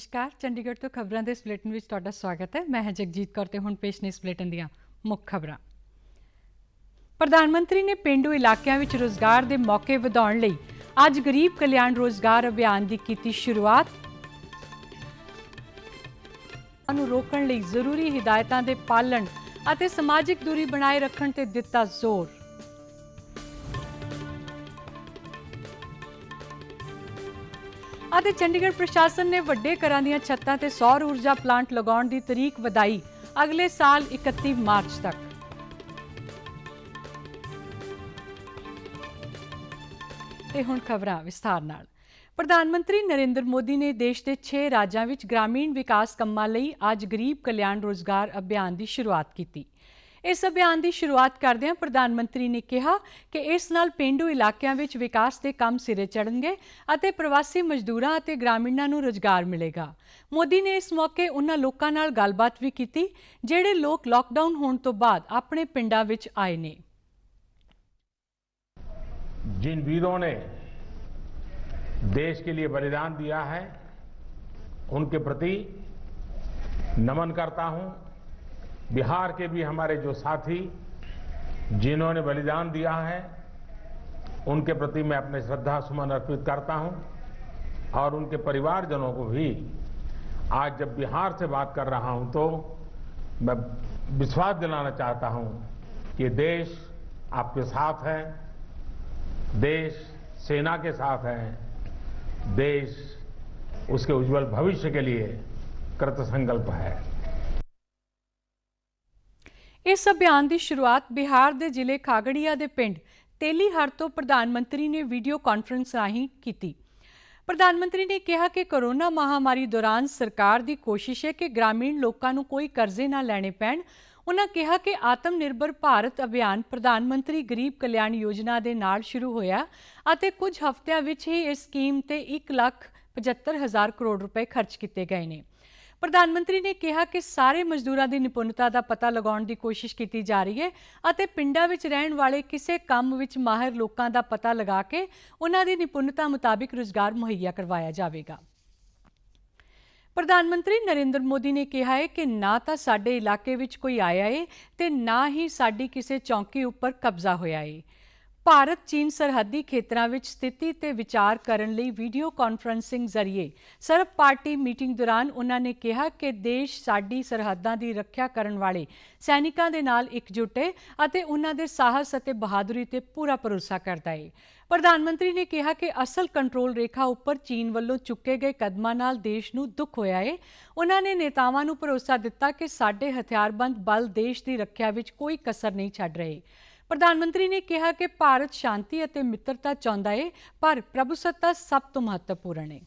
ਨਮਸਕਾਰ, ਚੰਡੀਗੜ੍ਹ ਤੋਂ ਖਬਰਾਂ ਦੇ ਇਸ ਵਿੱਚ ਤੁਹਾਡਾ ਸਵਾਗਤ ਹੈ। ਮੈਂ ਹਾਂ ਜਗਜੀਤ ਕੌਰ ਤੇ ਹੁਣ ਪੇਸ਼ ਨੇ ਇਸ ਦੀਆਂ ਮੁੱਖ ਖਬਰਾਂ। ਪ੍ਰਧਾਨ ਮੰਤਰੀ ਨੇ ਪਿੰਡੂ ਇਲਾਕਿਆਂ ਵਿੱਚ ਰੋਜ਼ਗਾਰ ਦੇ ਮੌਕੇ ਵਧਾਉਣ ਲਈ ਅੱਜ ਗਰੀਬ ਕਲਿਆਣ ਰੋਜ਼ਗਾਰ ਅਭਿਆਨ ਦੀ ਕੀਤੀ ਸ਼ੁਰੂਆਤ। ਨੂੰ ਰੋਕਣ ਲਈ ਜ਼ਰੂਰੀ ਹਦਾਇਤਾਂ ਦੇ ਪਾਲਣ ਅਤੇ ਸਮਾਜਿਕ ਦੂਰੀ ਬਣਾਏ ਰੱਖਣ ਤੇ ਦਿੱਤਾ ਜ਼ੋਰ। ਅਤੇ ਚੰਡੀਗੜ੍ਹ ਪ੍ਰਸ਼ਾਸਨ ਨੇ ਵੱਡੇ ਘਰਾਂ ਦੀਆਂ ਛੱਤਾਂ ਤੇ ਸੌਰ ਊਰਜਾ ਪਲਾਂਟ ਲਗਾਉਣ ਦੀ ਤਰੀਕ ਵਧਾਈ ਅਗਲੇ ਸਾਲ 31 ਮਾਰਚ ਤੱਕ। ਤੇ ਹੁਣ ਖਬਰਾਂ ਵਿਸਥਾਰ ਨਾਲ। ਪ੍ਰਧਾਨ ਮੰਤਰੀ ਨਰਿੰਦਰ ਮੋਦੀ ਨੇ ਦੇਸ਼ ਦੇ 6 ਰਾਜਾਂ ਵਿੱਚ ਗ੍ਰਾਮੀਣ ਵਿਕਾਸ ਕੰਮਾਂ ਲਈ ਅੱਜ ਗਰੀਬ ਕਲਿਆਣ ਰੋਜ਼ਗਾਰ ਅਭਿਆਨ ਦੀ ਸ਼ੁਰੂਆਤ ਕੀਤੀ। ਇਸ ਅਭਿਆਨ ਦੀ ਸ਼ੁਰੂਆਤ ਕਰਦਿਆਂ ਪ੍ਰਧਾਨ ਮੰਤਰੀ ਨੇ ਕਿਹਾ ਕਿ ਇਸ ਨਾਲ ਪਿੰਡੂ ਇਲਾਕਿਆਂ ਵਿੱਚ ਵਿਕਾਸ ਦੇ ਕੰਮ ਸਿਰੇ ਚੜਨਗੇ ਅਤੇ ਪ੍ਰਵਾਸੀ ਮਜ਼ਦੂਰਾਂ ਅਤੇ ਗ੍ਰਾਮੀਣਾਂ ਨੂੰ ਰੋਜ਼ਗਾਰ ਮਿਲੇਗਾ ਮੋਦੀ ਨੇ ਇਸ ਮੌਕੇ ਉਹਨਾਂ ਲੋਕਾਂ ਨਾਲ ਗੱਲਬਾਤ ਵੀ ਕੀਤੀ ਜਿਹੜੇ ਲੋਕ ਲਾਕਡਾਊਨ ਹੋਣ ਤੋਂ ਬਾਅਦ ਆਪਣੇ ਪਿੰਡਾਂ ਵਿੱਚ ਆਏ ਨੇ जिन वीरों ने देश के लिए बलिदान दिया है उनके प्रति नमन करता हूं बिहार के भी हमारे जो साथी जिन्होंने बलिदान दिया है, उनके प्रति मैं अपने श्रद्धा, सुमन अर्पित करता हूँ और उनके परिवारजनों को भी आज जब बिहार से बात कर रहा हूँ तो मैं विश्वास दिलाना चाहता हूँ कि देश आपके साथ है, देश सेना के साथ है, देश उसके उज्जवल भविष्य के लिए कृत संकल्प है। ਇਸ ਅਭਿਆਨ ਦੀ ਸ਼ੁਰੂਆਤ ਬਿਹਾਰ ਦੇ ਜ਼ਿਲ੍ਹੇ ਖਾਗੜੀਆ ਦੇ ਪਿੰਡ ਤੇਲੀਹਰ ਤੋਂ ਪ੍ਰਧਾਨ ਮੰਤਰੀ ਨੇ ਵੀਡੀਓ ਕਾਨਫਰੰਸ ਰਾਹੀਂ ਕੀਤੀ। ਪ੍ਰਧਾਨ ਮੰਤਰੀ ਨੇ ਕਿਹਾ ਕਿ ਕੋਰੋਨਾ ਮਹਾਮਾਰੀ ਦੌਰਾਨ ਸਰਕਾਰ ਦੀ ਕੋਸ਼ਿਸ਼ ਹੈ ਕਿ ਗ੍ਰਾਮੀਣ ਲੋਕਾਂ ਨੂੰ ਕੋਈ ਕਰਜ਼ੇ ਨਾ ਲੈਣੇ ਪੈਣ। ਉਨ੍ਹਾਂ ਕਿਹਾ ਕਿ ਆਤਮ ਨਿਰਭਰ ਭਾਰਤ ਅਭਿਆਨ ਪ੍ਰਧਾਨ ਮੰਤਰੀ ਗਰੀਬ ਕਲਿਆਣ ਯੋਜਨਾ ਦੇ ਨਾਲ ਸ਼ੁਰੂ ਹੋਇਆ ਅਤੇ ਕੁਝ ਹਫ਼ਤਿਆਂ ਵਿੱਚ ਹੀ ਇਸ ਸਕੀਮ ਤੇ 1 ਲੱਖ 75 ਹਜ਼ਾਰ ਕਰੋੜ ਰੁਪਏ ਖਰਚ ਕੀਤੇ ਗਏ ਨੇ। ਪ੍ਰਧਾਨ ਮੰਤਰੀ ਨੇ ਕਿਹਾ ਕਿ ਸਾਰੇ ਮਜ਼ਦੂਰਾਂ ਦੀ ਨਿਪੁੰਨਤਾ ਦਾ ਪਤਾ ਲਗਾਉਣ ਦੀ ਕੋਸ਼ਿਸ਼ ਕੀਤੀ ਜਾ ਰਹੀ ਹੈ ਅਤੇ ਪਿੰਡਾਂ ਵਿੱਚ ਰਹਿਣ ਵਾਲੇ ਕਿਸੇ ਕੰਮ ਵਿੱਚ ਮਾਹਿਰ ਲੋਕਾਂ ਦਾ ਪਤਾ ਲਗਾ ਕੇ ਉਹਨਾਂ ਦੀ ਨਿਪੁੰਨਤਾ ਮੁਤਾਬਿਕ ਰੁਜ਼ਗਾਰ ਮੁਹੱਈਆ ਕਰਵਾਇਆ ਜਾਵੇਗਾ। ਪ੍ਰਧਾਨ ਮੰਤਰੀ ਨਰਿੰਦਰ ਮੋਦੀ ਨੇ ਕਿਹਾ ਹੈ ਕਿ ਨਾ ਤਾਂ ਸਾਡੇ ਇਲਾਕੇ ਵਿੱਚ ਕੋਈ ਆਇਆ ਏ ਤੇ ਨਾ ਹੀ ਸਾਡੀ ਕਿਸੇ ਚੌਂਕੀ ਉੱਪਰ ਕਬਜ਼ਾ ਹੋਇਆ ਏ। ਭਾਰਤ ਚੀਨ ਸਰਹੱਦੀ ਖੇਤਰਾਂ ਵਿੱਚ ਸਥਿਤੀ ਤੇ ਵਿਚਾਰ ਕਰਨ ਲਈ ਵੀਡੀਓ ਕਾਨਫਰੰਸਿੰਗ ਜ਼ਰੀਏ ਸਰਬ ਪਾਰਟੀ ਮੀਟਿੰਗ ਦੌਰਾਨ ਉਹਨਾਂ ਨੇ ਕਿਹਾ ਕਿ ਦੇਸ਼ ਸਾਡੀ ਸਰਹੱਦਾਂ ਦੀ ਰੱਖਿਆ ਕਰਨ ਵਾਲੇ ਸੈਨਿਕਾਂ ਦੇ ਨਾਲ ਇਕਜੁੱਟ ਹੈ ਅਤੇ ਉਹਨਾਂ ਦੇ ਸਾਹਸ ਅਤੇ ਬਹਾਦਰੀ ਤੇ ਪੂਰਾ ਭਰੋਸਾ ਕਰਦਾ ਹੈ। ਪ੍ਰਧਾਨ ਮੰਤਰੀ ਨੇ ਕਿਹਾ ਕਿ ਅਸਲ ਕੰਟਰੋਲ ਰੇਖਾ ਉੱਪਰ ਚੀਨ ਵੱਲੋਂ ਚੁੱਕੇ ਗਏ ਕਦਮਾਂ ਨਾਲ ਦੇਸ਼ ਨੂੰ ਦੁੱਖ ਹੋਇਆ ਹੈ। ਉਹਨਾਂ ਨੇ ਨੇਤਾਵਾਂ ਨੂੰ ਭਰੋਸਾ ਦਿੱਤਾ ਕਿ ਸਾਡੇ ਹਥਿਆਰਬੰਦ ਬਲ ਦੇਸ਼ ਦੀ ਰੱਖਿਆ ਵਿੱਚ ਕੋਈ ਕਸਰ ਨਹੀਂ ਛੱਡ ਰਹੇ। ਪ੍ਰਧਾਨ ਮੰਤਰੀ ਨੇ ਕਿਹਾ ਕਿ ਭਾਰਤ ਸ਼ਾਂਤੀ ਅਤੇ ਮਿੱਤਰਤਾ ਚਾਹੁੰਦਾ ਹੈ ਪਰ ਪ੍ਰਭੂਸੱਤਾ ਸਭ ਤੋਂ ਮਹੱਤਵਪੂਰਨ ਹੈ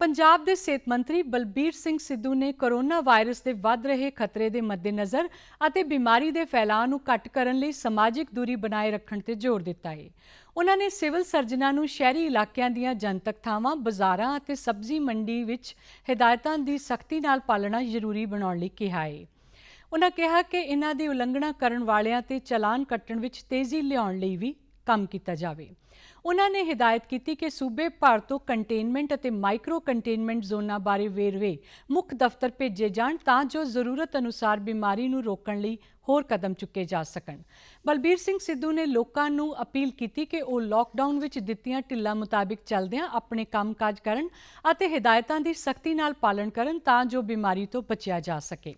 ਪੰਜਾਬ ਦੇ ਸਿਹਤ ਮੰਤਰੀ ਬਲਬੀਰ ਸਿੰਘ ਸਿੱਧੂ ਨੇ ਕੋਰੋਨਾ ਵਾਇਰਸ ਦੇ ਵੱਧ ਰਹੇ ਖਤਰੇ ਦੇ ਮੱਦੇਨਜ਼ਰ ਅਤੇ ਬਿਮਾਰੀ ਦੇ ਫੈਲਾਅ ਨੂੰ ਘੱਟ ਕਰਨ ਲਈ ਸਮਾਜਿਕ ਦੂਰੀ ਬਣਾਏ ਰੱਖਣ ਤੇ ਜ਼ੋਰ ਦਿੱਤਾ ਹੈ ਉਹਨਾਂ ਨੇ ਸਿਵਲ ਸਰਜਨਾਂ ਨੂੰ ਸ਼ਹਿਰੀ ਇਲਾਕਿਆਂ ਦੀਆਂ ਜਨਤਕ ਥਾਵਾਂ, ਬਾਜ਼ਾਰਾਂ ਅਤੇ ਸਬਜ਼ੀ ਮੰਡੀ ਵਿੱਚ ਹਦਾਇਤਾਂ ਦੀ ਸਖਤੀ ਨਾਲ ਪਾਲਣਾ ਜ਼ਰੂਰੀ ਬਣਾਉਣ ਲਈ ਕਿਹਾ ਹੈ ਉਹਨਾਂ ਕਿਹਾ ਕਿ ਇਹਨਾਂ ਦੀ ਉਲੰਘਣਾ ਕਰਨ ਵਾਲਿਆਂ ਤੇ ਚਲਾਨ ਕੱਟਣ ਵਿੱਚ ਤੇਜ਼ੀ ਲਿਆਉਣ ਲਈ ਵੀ ਕੰਮ ਕੀਤਾ ਜਾਵੇ। ਉਹਨਾਂ ਨੇ ਹਦਾਇਤ ਕੀਤੀ ਕਿ ਸੂਬੇ ਭਰ ਤੋਂ ਕੰਟੇਨਮੈਂਟ ਅਤੇ ਮਾਈਕਰੋ ਕੰਟੇਨਮੈਂਟ ਜ਼ੋਨਾਂ ਬਾਰੇ ਵੇਰਵੇ ਮੁੱਖ ਦਫ਼ਤਰ ਭੇਜੇ ਜਾਣ ਤਾਂ ਜੋ ਜ਼ਰੂਰਤ ਅਨੁਸਾਰ ਬਿਮਾਰੀ ਨੂੰ ਰੋਕਣ ਲਈ ਹੋਰ ਕਦਮ ਚੁੱਕੇ ਜਾ ਸਕਣ। ਬਲਬੀਰ ਸਿੰਘ ਸਿੱਧੂ ਨੇ ਲੋਕਾਂ ਨੂੰ ਅਪੀਲ ਕੀਤੀ ਕਿ ਉਹ ਲਾਕਡਾਊਨ ਵਿੱਚ ਦਿੱਤੀਆਂ ਢਿੱਲਾਂ ਮੁਤਾਬਿਕ ਚੱਲਦਿਆਂ ਆਪਣੇ ਕੰਮਕਾਜ ਕਰਨ ਅਤੇ ਹਦਾਇਤਾਂ ਦੀ ਸਖਤੀ ਨਾਲ ਪਾਲਣ ਕਰਨ ਤਾਂ ਜੋ ਬਿਮਾਰੀ ਤੋਂ ਬਚਿਆ ਜਾ ਸਕੇ।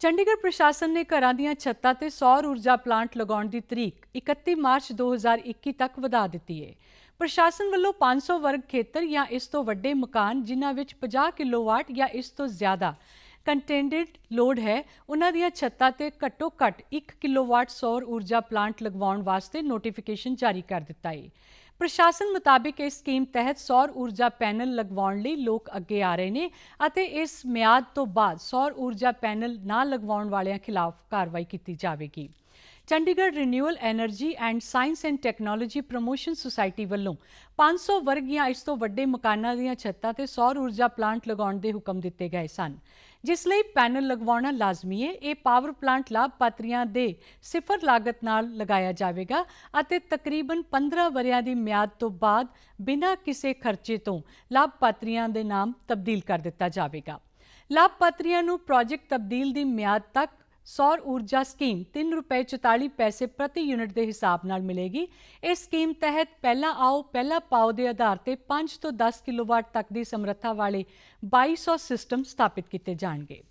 ਚੰਡੀਗੜ੍ਹ ਪ੍ਰਸ਼ਾਸਨ ਨੇ ਘਰਾਂ ਦੀਆਂ ਛੱਤਾਂ ਤੇ ਸੌਰ ਊਰਜਾ ਪਲਾਂਟ ਲਗਾਉਣ ਦੀ ਤਰੀਕ 31 ਮਾਰਚ 2021 ਤੱਕ ਵਧਾ ਦਿੱਤੀ ਹੈ ਪ੍ਰਸ਼ਾਸਨ ਵੱਲੋਂ 500 ਵਰਗ ਖੇਤਰ ਜਾਂ ਇਸ ਤੋਂ ਵੱਡੇ ਮਕਾਨ ਜਿਨ੍ਹਾਂ ਵਿੱਚ 50 ਕਿਲੋਵਾਟ ਜਾਂ ਇਸ ਤੋਂ ਜ਼ਿਆਦਾ ਕੰਟੈਂਡਡ ਲੋਡ ਹੈ, ਉਹਨਾਂ ਦੀਆਂ ਛੱਤਾਂ ਤੇ ਘੱਟੋ ਘੱਟ 1 ਕਿਲੋਵਾਟ ਸੌਰ ਊਰਜਾ ਪਲਾਂਟ ਲਗਵਾਉਣ ਵਾਸਤੇ ਨੋਟੀਫਿਕੇਸ਼ਨ ਜਾਰੀ ਕਰ ਦਿੱਤਾ ਹੈ ਪ੍ਰਸ਼ਾਸਨ ਮੁਤਾਬਿਕ ਇਸ ਸਕੀਮ ਤਹਿਤ ਸੌਰ ਊਰਜਾ ਪੈਨਲ ਲਗਵਾਉਣ ਲਈ ਲੋਕ ਅੱਗੇ ਆ ਰਹੇ ਨੇ ਅਤੇ ਇਸ ਮਿਆਦ ਤੋਂ ਬਾਅਦ ਸੌਰ ਊਰਜਾ ਪੈਨਲ ਨਾ ਲਗਵਾਉਣ ਵਾਲਿਆਂ ਖਿਲਾਫ ਕਾਰਵਾਈ ਕੀਤੀ ਜਾਵੇਗੀ। Chandigarh renewal energy and science and technology promotion society ਵੱਲੋਂ 500 ਜਾਂ ਇਸ ਤੋਂ ਵੱਡੇ ਮਕਾਨਾਂ ਦੀਆਂ ਛੱਤਾਂ ਤੇ ਸੌਰ ਊਰਜਾ ਪਲਾਂਟ ਲਗਾਉਣ ਦੇ ਹੁਕਮ ਦਿੱਤੇ ਗਏ ਸਨ। ਜਿਸ ਲਈ ਪੈਨਲ ਲਗਵਾਉਣਾ ਲਾਜ਼ਮੀ ਹੈ ਇਹ ਪਾਵਰ ਪਲਾਂਟ ਲਾਭਪਾਤਰੀਆਂ ਦੇ ਸਿਫਰ ਲਾਗਤ ਨਾਲ ਲਗਾਇਆ ਜਾਵੇਗਾ ਅਤੇ ਤਕਰੀਬਨ 15 ਵਰਿਆਂ ਦੀ ਮਿਆਦ ਤੋਂ ਬਾਅਦ ਬਿਨਾਂ ਕਿਸੇ ਖਰਚੇ ਤੋਂ ਲਾਭਪਾਤਰੀਆਂ ਦੇ ਨਾਮ ਤਬਦੀਲ ਕਰ ਦਿੱਤਾ ਜਾਵੇਗਾ। ਲਾਭਪਾਤਰੀਆਂ ਨੂੰ ਪ੍ਰੋਜੈਕਟ ਤਬਦੀਲ ਦੀ ਮਿਆਦ ਤੱਕ ਸੌਰ ਊਰਜਾ ਸਕੀਮ 3 ਰੁਪਏ 44 ਪੈਸੇ ਪ੍ਰਤੀ ਯੂਨਿਟ ਦੇ ਹਿਸਾਬ ਨਾਲ ਮਿਲੇਗੀ। ਇਸ ਸਕੀਮ ਤਹਿਤ ਪਹਿਲਾ ਆਓ, ਪਹਿਲਾ ਪਾਓ ਦੇ ਆਧਾਰ ਤੇ 5 ਤੋਂ 10 ਕਿਲੋਵਾਟ ਤੱਕ ਦੀ ਸਮਰੱਥਾ ਵਾਲੇ 2200 ਸਿਸਟਮ ਸਥਾਪਿਤ ਕੀਤੇ ਜਾਣਗੇ।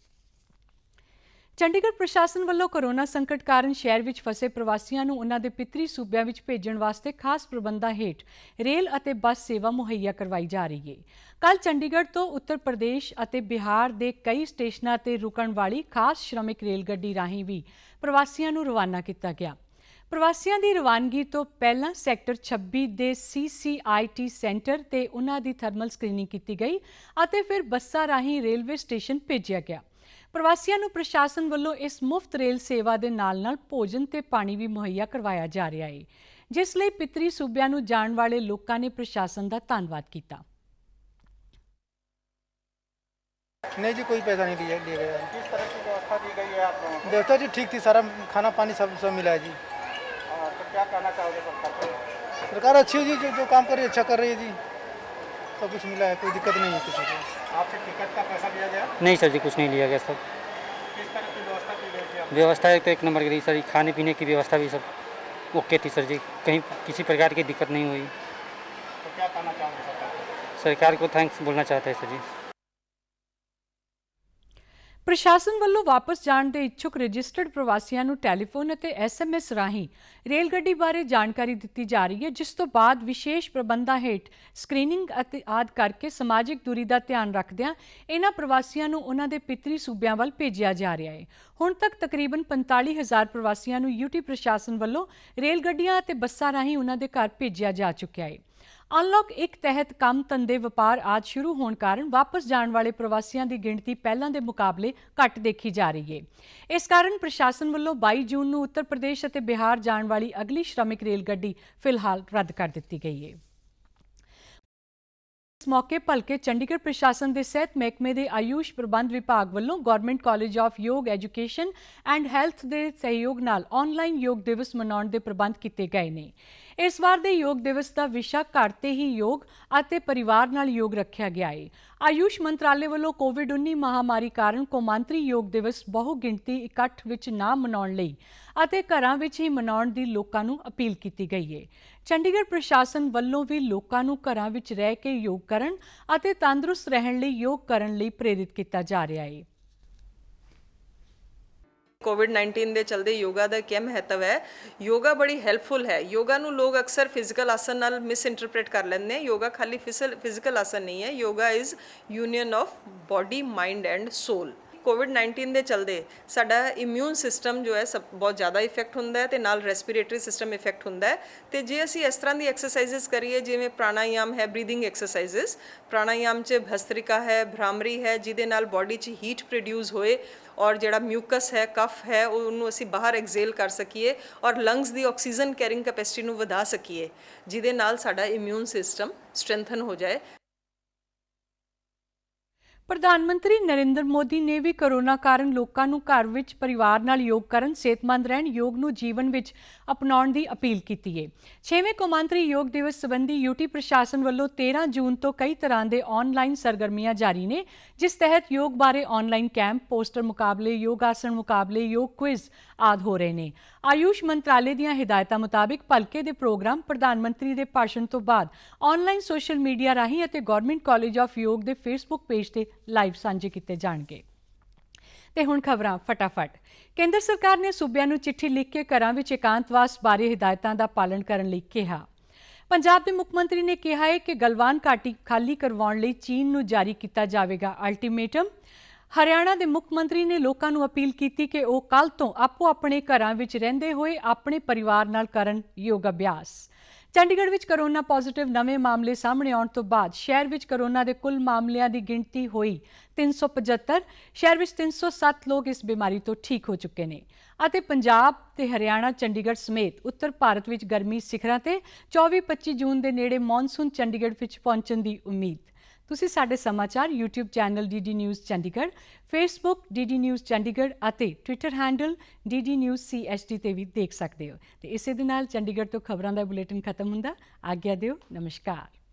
ਚੰਡੀਗੜ੍ਹ ਪ੍ਰਸ਼ਾਸਨ ਵੱਲੋਂ ਕੋਰੋਨਾ ਸੰਕਟ ਕਾਰਨ ਸ਼ਹਿਰ ਵਿੱਚ ਫਸੇ ਪ੍ਰਵਾਸੀਆਂ ਨੂੰ ਉਹਨਾਂ ਦੇ ਪਿਤਰੀ ਸੂਬਿਆਂ ਵਿੱਚ ਭੇਜਣ ਵਾਸਤੇ ਖਾਸ ਪ੍ਰਬੰਧਾਂ ਹੇਠ ਰੇਲ ਅਤੇ ਬੱਸ ਸੇਵਾ ਮੁਹੱਈਆ ਕਰਵਾਈ ਜਾ ਰਹੀ ਹੈ। ਕੱਲ ਚੰਡੀਗੜ੍ਹ ਤੋਂ ਉੱਤਰ ਪ੍ਰਦੇਸ਼ ਅਤੇ ਬਿਹਾਰ ਦੇ ਕਈ ਸਟੇਸ਼ਨਾਂ ਤੇ ਰੁਕਣ ਵਾਲੀ ਖਾਸ ਸ਼੍ਰਮਿਕ ਰੇਲ ਗੱਡੀ ਰਾਹੀਂ ਵੀ ਪ੍ਰਵਾਸੀਆਂ ਨੂੰ ਰਵਾਨਾ ਕੀਤਾ ਗਿਆ। ਪ੍ਰਵਾਸੀਆਂ ਦੀ ਰਵਾਨਗੀ ਤੋਂ ਪਹਿਲਾਂ ਸੈਕਟਰ 26 ਦੇ CCIT ਸੈਂਟਰ ਤੇ ਉਹਨਾਂ ਦੀ ਥਰਮਲ ਸਕਰੀਨਿੰਗ ਕੀਤੀ ਗਈ ਅਤੇ ਫਿਰ ਬੱਸਾਂ ਰਾਹੀਂ ਰੇਲਵੇ ਸਟੇਸ਼ਨ ਭੇਜਿਆ ਗਿਆ। ਪ੍ਰਵਾਸੀਆਂ ਨੂੰ ਪ੍ਰਸ਼ਾਸਨ ਵੱਲੋਂ ਇਸ ਮੁਫਤ ਰੇਲ ਸੇਵਾ ਦੇ ਨਾਲ-ਨਾਲ ਭੋਜਨ ਤੇ ਪਾਣੀ ਵੀ ਮੁਹੱਈਆ ਕਰਵਾਇਆ ਜਾ ਰਿਹਾ ਹੈ ਜਿਸ ਲਈ ਪਿਤਰੀ ਸੂਬਿਆਂ ਨੂੰ ਜਾਣ ਵਾਲੇ ਲੋਕਾਂ ਨੇ ਪ੍ਰਸ਼ਾਸਨ ਦਾ ਧੰਨਵਾਦ ਕੀਤਾ नहीं जी कोई पैसा नहीं दिया दिया गया किस तरह की व्यवस्था दी गई है आप लोगों को व्यवस्था जी ठीक थी सारा खाना पानी सब सब मिला है जी हाँ, तो क्या कहना चाहोगे सरकार को सरकार अच्छी है जी जो जो काम कर रही है अच्छा कर रही है जी सब कुछ मिला है कोई दिक्कत नहीं है किसी को? आपसे टिकट का पैसा लिया गया? नहीं सर जी कुछ नहीं लिया गया सब किस तरह की व्यवस्था की गई थी व्यवस्था एक तो एक नंबर की रही सर खाने पीने की व्यवस्था भी सब ओके थी सर जी कहीं किसी प्रकार की दिक्कत नहीं हुई। तो क्या कहना चाहोगे सरकार को थैंक्स बोलना चाहते हैं सर जी। ਪ੍ਰਸ਼ਾਸਨ ਵੱਲੋਂ ਵਾਪਸ ਜਾਣ ਦੇ ਇੱਛੁਕ ਰਜਿਸਟਰਡ ਪ੍ਰਵਾਸੀਆਂ ਨੂੰ ਟੈਲੀਫੋਨ ਅਤੇ ਐਸਐਮਐਸ ਰਾਹੀਂ ਰੇਲ ਗੱਡੀ ਬਾਰੇ ਜਾਣਕਾਰੀ ਦਿੱਤੀ ਜਾ ਰਹੀ ਹੈ, ਜਿਸ ਤੋਂ ਬਾਅਦ ਵਿਸ਼ੇਸ਼ ਪ੍ਰਬੰਧਾਂ ਹੇਠ ਸਕਰੀਨਿੰਗ ਅਤੇ ਆਦ ਕਰਕੇ ਸਮਾਜਿਕ ਦੂਰੀ ਦਾ ਧਿਆਨ ਰੱਖਦਿਆਂ ਇਹਨਾਂ ਪ੍ਰਵਾਸੀਆਂ ਨੂੰ ਉਹਨਾਂ ਦੇ ਪਿਤਰੀ ਸੂਬਿਆਂ ਵੱਲ ਭੇਜਿਆ ਜਾ ਰਿਹਾ ਹੈ। ਹੁਣ ਤੱਕ ਤਕਰੀਬਨ 45000 ਪ੍ਰਵਾਸੀਆਂ ਨੂੰ ਯੂਟੀ ਪ੍ਰਸ਼ਾਸਨ ਵੱਲੋਂ ਰੇਲ ਗੱਡੀਆਂ ਅਤੇ ਬੱਸਾਂ ਰਾਹੀਂ ਉਹਨਾਂ ਦੇ ਘਰ ਭੇਜਿਆ ਜਾ ਚੁੱਕਿਆ ਹੈ। ਅਨਲੌਕ ਇੱਕ ਤਹਿਤ ਕੰਮ ਧੰਦੇ ਵਪਾਰ ਆਦ ਸ਼ੁਰੂ ਹੋਣ ਕਾਰਨ ਵਾਪਸ ਜਾਣ ਵਾਲੇ ਪ੍ਰਵਾਸੀਆਂ ਦੀ ਗਿਣਤੀ ਪਹਿਲਾਂ ਦੇ ਮੁਕਾਬਲੇ ਘੱਟ ਦੇਖੀ ਜਾ ਰਹੀ ਹੈ ਇਸ ਕਾਰਨ ਪ੍ਰਸ਼ਾਸਨ ਵੱਲੋਂ 22 ਜੂਨ ਨੂੰ ਉੱਤਰ ਪ੍ਰਦੇਸ਼ ਅਤੇ ਬਿਹਾਰ ਜਾਣ ਵਾਲੀ ਅਗਲੀ ਸ਼੍ਰਮਿਕ ਰੇਲ ਗੱਡੀ ਫਿਲਹਾਲ ਰੱਦ ਕਰ ਦਿੱਤੀ ਗਈ ਹੈ ਇਸ ਮੌਕੇ ਭਲਕੇ ਚੰਡੀਗੜ੍ਹ ਪ੍ਰਸ਼ਾਸਨ ਦੇ ਸਿਹਤ ਮਹਿਕਮੇ ਦੇ ਆਯੂਸ਼ ਪ੍ਰਬੰਧ ਵਿਭਾਗ ਵੱਲੋਂ government college of Yog education and health ਦੇ ਸਹਿਯੋਗ ਨਾਲ ਆਨਲਾਈਨ ਯੋਗ ਦਿਵਸ ਮਨਾਉਣ ਦੇ ਪ੍ਰਬੰਧ ਕੀਤੇ ਗਏ ਨੇ। ਇਸ ਵਾਰ ਦੇ ਯੋਗ ਦਿਵਸ ਦਾ ਵਿਸ਼ਾ ਘਰ ਤੇ ਹੀ ਯੋਗ ਅਤੇ ਪਰਿਵਾਰ ਨਾਲ ਯੋਗ ਰੱਖਿਆ ਗਿਆ ਹੈ ਆਯੁਸ਼ ਮੰਤਰਾਲੇ ਵੱਲੋਂ ਕੋਵਿਡ-19 ਮਹਾਮਾਰੀ ਕਾਰਨ ਕੌਮਾਂਤਰੀ ਯੋਗ ਦਿਵਸ ਬਹੁ ਗਿਣਤੀ ਇਕੱਠ ਵਿੱਚ ਨਾ ਮਨਾਉਣ ਲਈ ਅਤੇ ਘਰਾਂ ਵਿੱਚ ਹੀ ਮਨਾਉਣ ਦੀ ਲੋਕਾਂ ਨੂੰ ਅਪੀਲ ਕੀਤੀ ਗਈ ਹੈ ਚੰਡੀਗੜ੍ਹ ਪ੍ਰਸ਼ਾਸਨ ਵੱਲੋਂ ਵੀ ਲੋਕਾਂ ਨੂੰ ਘਰਾਂ ਵਿੱਚ ਰਹਿ ਕੇ ਯੋਗ ਕਰਨ ਅਤੇ ਤੰਦਰੁਸਤ ਰਹਿਣ ਲਈ ਯੋਗ ਕਰਨ ਲਈ ਪ੍ਰੇਰਿਤ ਕੀਤਾ ਜਾ ਰਿਹਾ ਹੈ ਕੋਵਿਡ 19 ਦੇ ਚਲਦੇ ਯੋਗਾ ਦਾ ਕੀ ਮਹੱਤਵ ਹੈ? ਯੋਗਾ ਬੜੀ ਹੈਲਪਫੁਲ ਹੈ। ਯੋਗਾ ਨੂੰ ਲੋਕ ਅਕਸਰ ਫਿਜ਼ੀਕਲ ਆਸਨ ਨਾਲ ਮਿਸਇੰਟਰਪ੍ਰੀਟ ਕਰ ਲੈਂਦੇ ਨੇ। ਯੋਗਾ ਖਾਲੀ ਫਿਜ਼ੀਕਲ ਆਸਨ ਨਹੀਂ ਹੈ। Yoga is union of body mind and soul covid 19 ਦੇ ਚਲਦੇ ਸਾਡਾ ਇਮਿਊਨ ਸਿਸਟਮ ਜੋ ਹੈ ਸਭ ਬਹੁਤ ਜ਼ਿਆਦਾ ਇਫੈਕਟ ਹੁੰਦਾ ਹੈ ਤੇ ਨਾਲ ਰੈਸਪੀਰੇਟਰੀ ਸਿਸਟਮ ਇਫੈਕਟ ਹੁੰਦਾ ਹੈ। ਤੇ ਜੇ ਅਸੀਂ ਇਸ ਤਰ੍ਹਾਂ ਦੀ ਐਕਸਰਸਾਈਜ਼ਸ ਕਰੀਏ, ਜਿਵੇਂ ਪ੍ਰਾਣਾਯਾਮ ਹੈ ਬਰੀਥਿੰਗ ਐਕਸਰਸਾਈਜ਼ਸ ਪ੍ਰਾਣਾਯਾਮ 'ਚ ਭਸਤ੍ਰਿਕਾ ਹੈ, ਭ੍ਰਾਮਰੀ ਹੈ, ਜਿਹਦੇ ਨਾਲ ਬਾਡੀ 'ਚ ਹੀਟ ਪ੍ਰੋਡਿਊਸ ਹੋਏ ਔਰ ਜਿਹੜਾ ਮਿਊਕਸ ਹੈ ਕਫ ਹੈ, ਉਹਨੂੰ ਅਸੀਂ ਬਾਹਰ ਐਕਸੇਲ ਕਰ ਸਕੀਏ ਔਰ ਲੰਗਸ ਦੀ ਆਕਸੀਜਨ ਕੈਰਿੰਗ ਕੈਪੈਸਿਟੀ ਨੂੰ ਵਧਾ ਸਕੀਏ, ਜਿਹਦੇ ਨਾਲ ਸਾਡਾ ਇਮਿਊਨ ਸਿਸਟਮ ਸਟਰੈਂਥਨ ਹੋ ਜਾਏ। ਪ੍ਰਧਾਨ ਮੰਤਰੀ ਨਰਿੰਦਰ ਮੋਦੀ ਨੇ ਵੀ ਕਰੋਨਾ ਕਾਰਨ ਲੋਕਾਂ ਨੂੰ ਘਰ ਵਿੱਚ ਪਰਿਵਾਰ ਨਾਲ ਯੋਗ ਕਰਨ, ਸਿਹਤਮੰਦ ਰਹਿਣ, ਯੋਗ ਨੂੰ ਜੀਵਨ ਵਿੱਚ ਅਪਣਾਉਣ ਦੀ ਅਪੀਲ ਕੀਤੀ ਹੈ 6ਵੇਂ ਕੌਮਾਂਤਰੀ ਯੋਗ ਦਿਵਸ ਸੰਬੰਧੀ ਯੂਟੀ ਪ੍ਰਸ਼ਾਸਨ ਵੱਲੋਂ 13 ਜੂਨ ਤੋਂ ਕਈ ਤਰ੍ਹਾਂ ਦੇ ਆਨਲਾਈਨ ਸਰਗਰਮੀਆਂ ਜਾਰੀ ਨੇ, ਜਿਸ ਤਹਿਤ ਯੋਗ ਬਾਰੇ ਆਨਲਾਈਨ ਕੈਂਪ, ਪੋਸਟਰ ਮੁਕਾਬਲੇ ਯੋਗ ਆਸਣ ਮੁਕਾਬਲੇ, ਯੋਗ ਕੁਇਜ਼ ਆਦ ਹੋ ਰਹੇ ਨੇ। ਆਯੂਸ਼ ਮੰਤਰਾਲੇ ਦੀਆਂ ਹਦਾਇਤਾਂ ਮੁਤਾਬਿਕ ਭਲਕੇ ਦੇ ਪ੍ਰੋਗਰਾਮ ਪ੍ਰਧਾਨ ਮੰਤਰੀ ਦੇ ਭਾਸ਼ਣ ਤੋਂ ਬਾਅਦ ਆਨਲਾਈਨ ਸੋਸ਼ਲ ਮੀਡੀਆ ਰਾਹੀਂ ਅਤੇ ਗਵਰਨਮੈਂਟ ਕਾਲਜ ਆਫ ਯੋਗ ਦੇ ਫੇਸਬੁੱਕ ਪੇਜ ਤੇ ਲਾਈਵ ਸਾਂਝੇ ਕੀਤੇ ਜਾਣਗੇ। ਤੇ ਹੁਣ ਖਬਰਾਂ ਫਟਾਫਟ। ਕੇਂਦਰ ਸਰਕਾਰ ਨੇ ਸੂਬਿਆਂ ਨੂੰ ਚਿੱਠੀ ਲਿਖ ਕੇ ਘਰਾਂ ਵਿੱਚ ਇਕਾਂਤਵਾਸ ਬਾਰੇ ਹਦਾਇਤਾਂ ਦਾ ਪਾਲਣ ਕਰਨ ਲਈ ਕਿਹਾ। ਪੰਜਾਬ ਦੇ ਮੁੱਖ ਮੰਤਰੀ ਨੇ ਕਿਹਾ ਹੈ ਕਿ ਗਲਵਾਨ ਘਾਟੀ ਖਾਲੀ ਕਰਵਾਉਣ ਲਈ ਚੀਨ ਨੂੰ ਜਾਰੀ ਕੀਤਾ ਜਾਵੇਗਾ ਅਲਟੀਮੇਟਮ। ਹਰਿਆਣਾ ਦੇ ਮੁੱਖ ਮੰਤਰੀ ਨੇ ਲੋਕਾਂ ਨੂੰ ਅਪੀਲ ਕੀਤੀ ਕਿ ਉਹ ਕੱਲ ਤੋਂ ਆਪੋ ਆਪਣੇ ਘਰਾਂ ਵਿੱਚ ਰਹਿੰਦੇ ਹੋਏ ਆਪਣੇ ਪਰਿਵਾਰ ਨਾਲ ਕਰਨ ਯੋਗ ਅਭਿਆਸ। ਚੰਡੀਗੜ੍ਹ ਵਿੱਚ ਕਰੋਨਾ ਪੋਜ਼ਿਟਿਵ ਨਵੇਂ ਮਾਮਲੇ ਸਾਹਮਣੇ ਆਉਣ ਤੋਂ ਬਾਅਦ ਸ਼ਹਿਰ ਵਿੱਚ ਕਰੋਨਾ ਦੇ ਕੁੱਲ ਮਾਮਲਿਆਂ ਦੀ ਗਿਣਤੀ ਹੋਈ 375 ਸ਼ਹਿਰ ਵਿੱਚ 307 ਲੋਕ ਇਸ ਬਿਮਾਰੀ ਤੋਂ ਠੀਕ ਹੋ ਚੁੱਕੇ ਨੇ ਅਤੇ ਪੰਜਾਬ ਤੇ ਹਰਿਆਣਾ, ਚੰਡੀਗੜ੍ਹ ਸਮੇਤ ਉੱਤਰ ਭਾਰਤ ਵਿੱਚ ਗਰਮੀ ਸਿਖਰਾਂ ਤੇ 24-25 ਜੂਨ ਦੇ ਨੇੜੇ ਮੌਨਸੂਨ ਚੰਡੀਗੜ੍ਹ ਵਿੱਚ ਪਹੁੰਚਣ ਦੀ ਉਮੀਦ। ਤੁਸੀਂ ਸਾਡੇ ਸਮਾਚਾਰ YouTube channel DD news Chandigarh, Facebook DD news Chandigarh ਅਤੇ Twitter handle DD news CHD ਤੇ ਵੀ ਦੇਖ ਸਕਦੇ ਹੋ। ਤੇ ਇਸੇ ਦੇ ਨਾਲ ਚੰਡੀਗੜ੍ਹ ਤੋਂ ਖਬਰਾਂ ਦਾ ਬੁਲੇਟਿਨ ਖਤਮ ਹੁੰਦਾ। ਆਗਿਆ ਦਿਓ। ਨਮਸਕਾਰ।